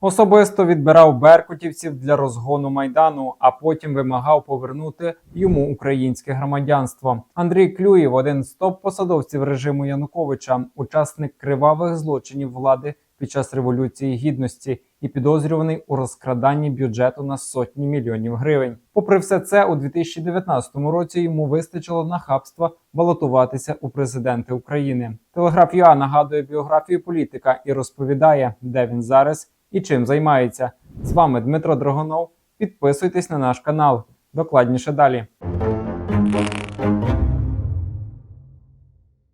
Особисто відбирав беркутівців для розгону майдану, а потім вимагав повернути йому українське громадянство. Андрій Клюєв, один з топ-посадовців режиму Януковича, учасник кривавих злочинів влади під час революції гідності і підозрюваний у розкраданні бюджету на сотні мільйонів гривень. Попри все це, у 2019 році йому вистачило нахабства балотуватися у президенти України. Телеграф ЮА нагадує біографію політика і розповідає, де він зараз і чим займається. З вами Дмитро Драгонов. Підписуйтесь на наш канал. Докладніше далі.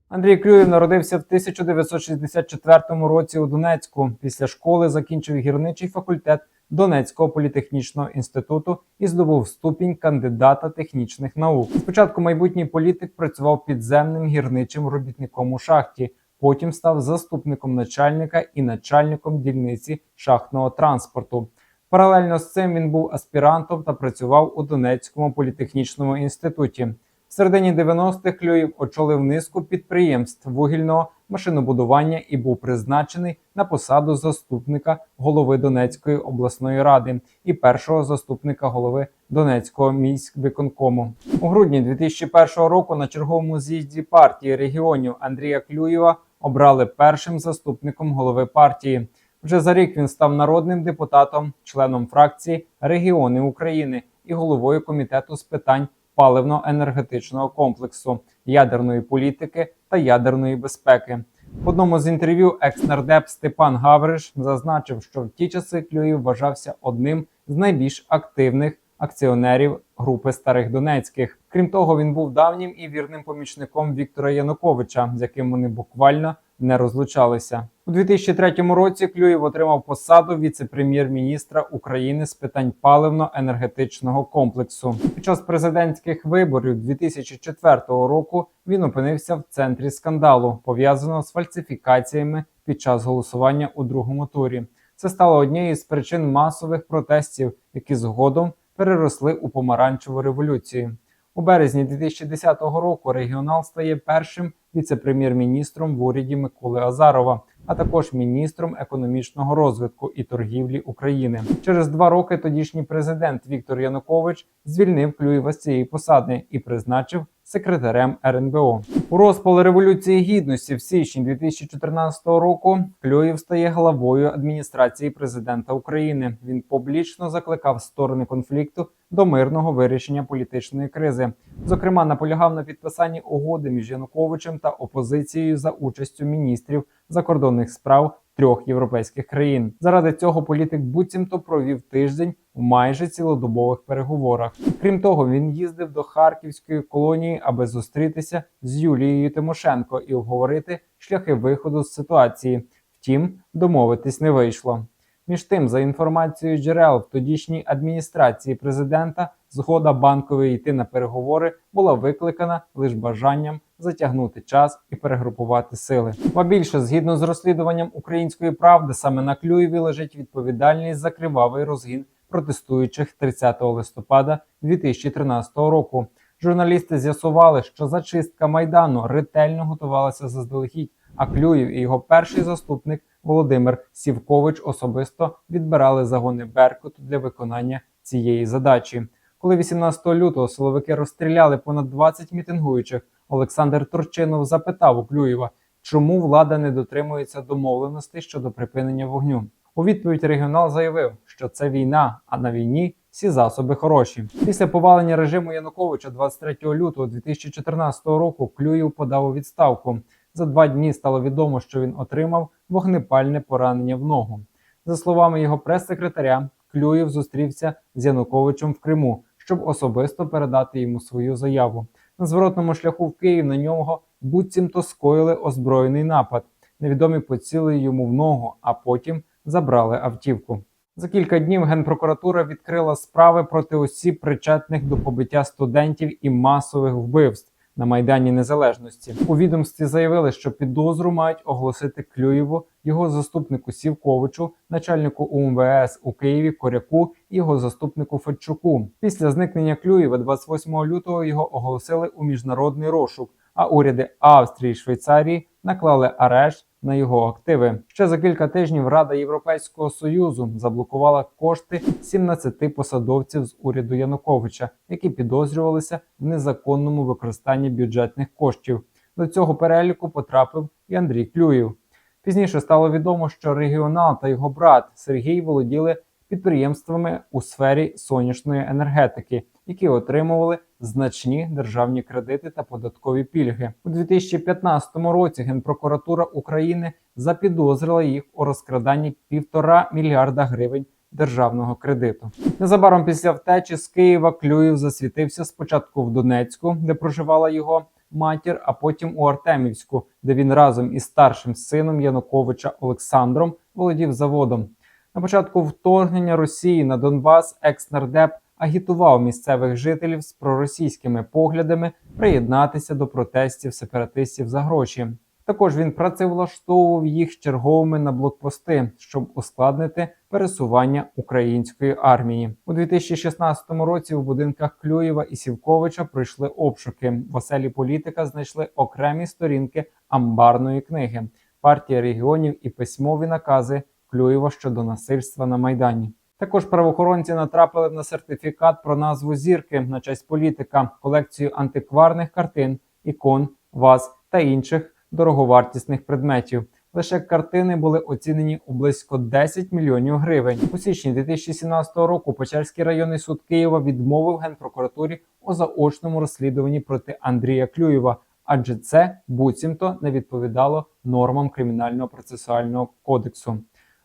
Андрій Клюєв народився в 1964 році у Донецьку. Після школи закінчив гірничий факультет Донецького політехнічного інституту і здобув ступінь кандидата технічних наук. Спочатку майбутній політик працював підземним гірничим робітником у шахті. Потім став заступником начальника і начальником дільниці шахтного транспорту. Паралельно з цим він був аспірантом та працював у Донецькому політехнічному інституті. В середині 90-х Клюєв очолив низку підприємств вугільного машинобудування і був призначений на посаду заступника голови Донецької обласної ради і першого заступника голови Донецького міськвиконкому. У грудні 2001 року на черговому з'їзді партії регіонів Андрія Клюєва обрали першим заступником голови партії. Вже за рік він став народним депутатом, членом фракції Регіони України і головою комітету з питань паливно-енергетичного комплексу, ядерної політики та ядерної безпеки. В одному з інтерв'ю екс-нардеп Степан Гавриш зазначив, що в ті часи Клюєв вважався одним з найбільш активних акціонерів групи старих Донецьких. Крім того, він був давнім і вірним помічником Віктора Януковича, з яким вони буквально не розлучалися. У 2003 році Клюєв отримав посаду віце-прем'єр-міністра України з питань паливно-енергетичного комплексу. Під час президентських виборів 2004 року він опинився в центрі скандалу, пов'язаного з фальсифікаціями під час голосування у другому турі. Це стало однією з причин масових протестів, які згодом переросли у помаранчеву революцію. У березні 2010 року регіонал стає першим віце-прем'єр-міністром в уряді Миколи Азарова, а також міністром економічного розвитку і торгівлі України. Через два роки тодішній президент Віктор Янукович звільнив Клюєва з цієї посади і призначив секретарем РНБО. У розпал революції гідності в січні 2014 року Клюєв стає главою адміністрації президента України. Він публічно закликав сторони конфлікту до мирного вирішення політичної кризи. Зокрема, наполягав на підписанні угоди між Януковичем та опозицією за участю міністрів закордонних справ трьох європейських країн. Заради цього політик буцімто провів тиждень у майже цілодобових переговорах. Крім того, він їздив до харківської колонії, аби зустрітися з Юлією Тимошенко і обговорити шляхи виходу з ситуації. Втім, домовитись не вийшло. Між тим, за інформацією джерел в тодішній адміністрації президента, згода банкової йти на переговори була викликана лише бажанням затягнути час і перегрупувати сили. Ба більше, згідно з розслідуванням української правди, саме на Клюєві лежить відповідальність за кривавий розгін протестуючих 30 листопада 2013 року. Журналісти з'ясували, що зачистка майдану ретельно готувалася заздалегідь, а Клюєв і його перший заступник Володимир Сівкович особисто відбирали загони Беркуту для виконання цієї задачі. Коли 18 лютого силовики розстріляли понад 20 мітингуючих, Олександр Турчинов запитав у Клюєва, чому влада не дотримується домовленостей щодо припинення вогню. У відповідь регіонал заявив, що це війна, а на війні всі засоби хороші. Після повалення режиму Януковича 23 лютого 2014 року Клюєв подав у відставку. За два дні стало відомо, що він отримав вогнепальне поранення в ногу. За словами його прес-секретаря, Клюєв зустрівся з Януковичем в Криму, щоб особисто передати йому свою заяву. На зворотному шляху в Київ на нього буцімто скоїли озброєний напад. Невідомі поцілили йому в ногу, а потім забрали автівку. За кілька днів Генпрокуратура відкрила справи проти осіб, причетних до побиття студентів і масових вбивств на Майдані Незалежності. У відомстві заявили, що підозру мають оголосити Клюєву, його заступнику Сівковичу, начальнику УМВС у Києві Коряку і його заступнику Федчуку. Після зникнення Клюєва 28 лютого його оголосили у міжнародний розшук. А уряди Австрії і Швейцарії наклали арешт на його активи. Ще за кілька тижнів Рада Європейського союзу заблокувала кошти 17 посадовців з уряду Януковича, які підозрювалися в незаконному використанні бюджетних коштів. До цього переліку потрапив і Андрій Клюєв. Пізніше стало відомо, що регіонал та його брат Сергій володіли підприємствами у сфері сонячної енергетики, які отримували значні державні кредити та податкові пільги. У 2015 році Генпрокуратура України запідозрила їх у розкраданні півтора мільярда гривень державного кредиту. Незабаром після втечі з Києва Клюєв засвітився спочатку в Донецьку, де проживала його матір, а потім у Артемівську, де він разом із старшим сином Януковича Олександром володів заводом. На початку вторгнення Росії на Донбас екс-нардеп агітував місцевих жителів з проросійськими поглядами приєднатися до протестів сепаратистів за гроші. Також він працевлаштовував їх черговими на блокпости, щоб ускладнити пересування української армії. У 2016 році у будинках Клюєва і Сівковича пройшли обшуки. В оселі політика знайшли окремі сторінки амбарної книги, партія регіонів і письмові накази Клюєва щодо насильства на майдані. Також правоохоронці натрапили на сертифікат про назву зірки на честь політика, колекцію антикварних картин, ікон, ваз та інших дороговартісних предметів. Лише картини були оцінені у близько 10 мільйонів гривень. У січні 2017 року Печерський районний суд Києва відмовив генпрокуратурі у заочному розслідуванні проти Андрія Клюєва, адже це буцімто не відповідало нормам кримінального процесуального кодексу.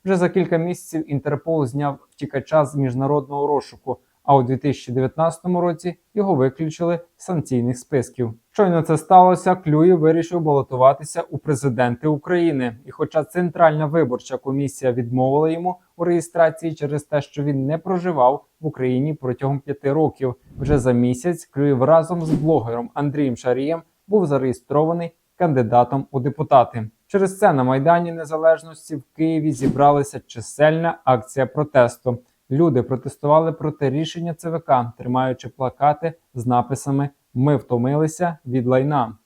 Вже за кілька місяців Інтерпол зняв втікача з міжнародного розшуку. А у 2019 році його виключили з санкційних списків. Щойно це сталося, Клюєв вирішив балотуватися у президенти України. І, хоча Центральна виборча комісія відмовила йому у реєстрації через те, що він не проживав в Україні протягом п'яти років, вже за місяць Клюєв разом з блогером Андрієм Шарієм був зареєстрований кандидатом у депутати. Через це на майдані Незалежності в Києві зібралася чисельна акція протесту. Люди протестували проти рішення ЦВК, тримаючи плакати з написами Ми втомилися від лайна.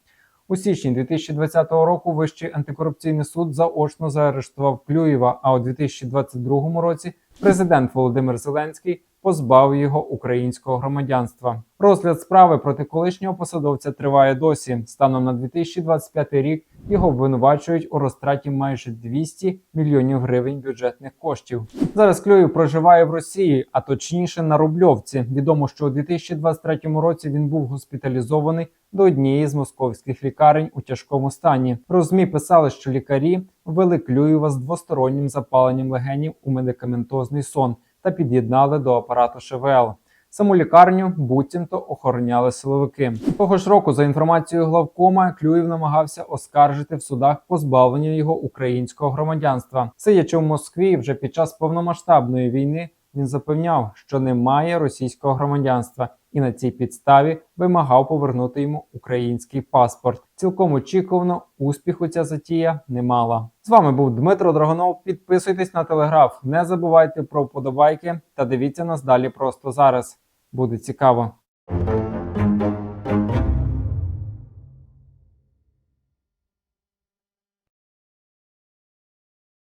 У січні 2020 року Вищий антикорупційний суд заочно заарештував Клюєва. А у 2022 році президент Володимир Зеленський позбавив його українського громадянства. Розгляд справи проти колишнього посадовця триває досі. Станом на 2025 рік його обвинувачують у розтраті майже 200 мільйонів гривень бюджетних коштів. Зараз Клюєв проживає в Росії, а точніше на Рубльовці. Відомо, що у 2023 році він був госпіталізований до однієї з московських лікарень у тяжкому стані. Про писали, що лікарі ввели Клюєва з двостороннім запаленням легенів у медикаментозний сон та під'єднали до апарату ШВЛ. Саму лікарню буцімто охороняли силовики. Того ж року, за інформацією главкома, Клюєв намагався оскаржити в судах позбавлення його українського громадянства. Сидячи в Москві вже під час повномасштабної війни, він запевняв, що не має російського громадянства, і на цій підставі вимагав повернути йому український паспорт. Цілком очікувано успіху ця затія не мала. З вами був Дмитро Драгонов. Підписуйтесь на телеграф, не забувайте про вподобайки та дивіться нас далі просто зараз. Буде цікаво.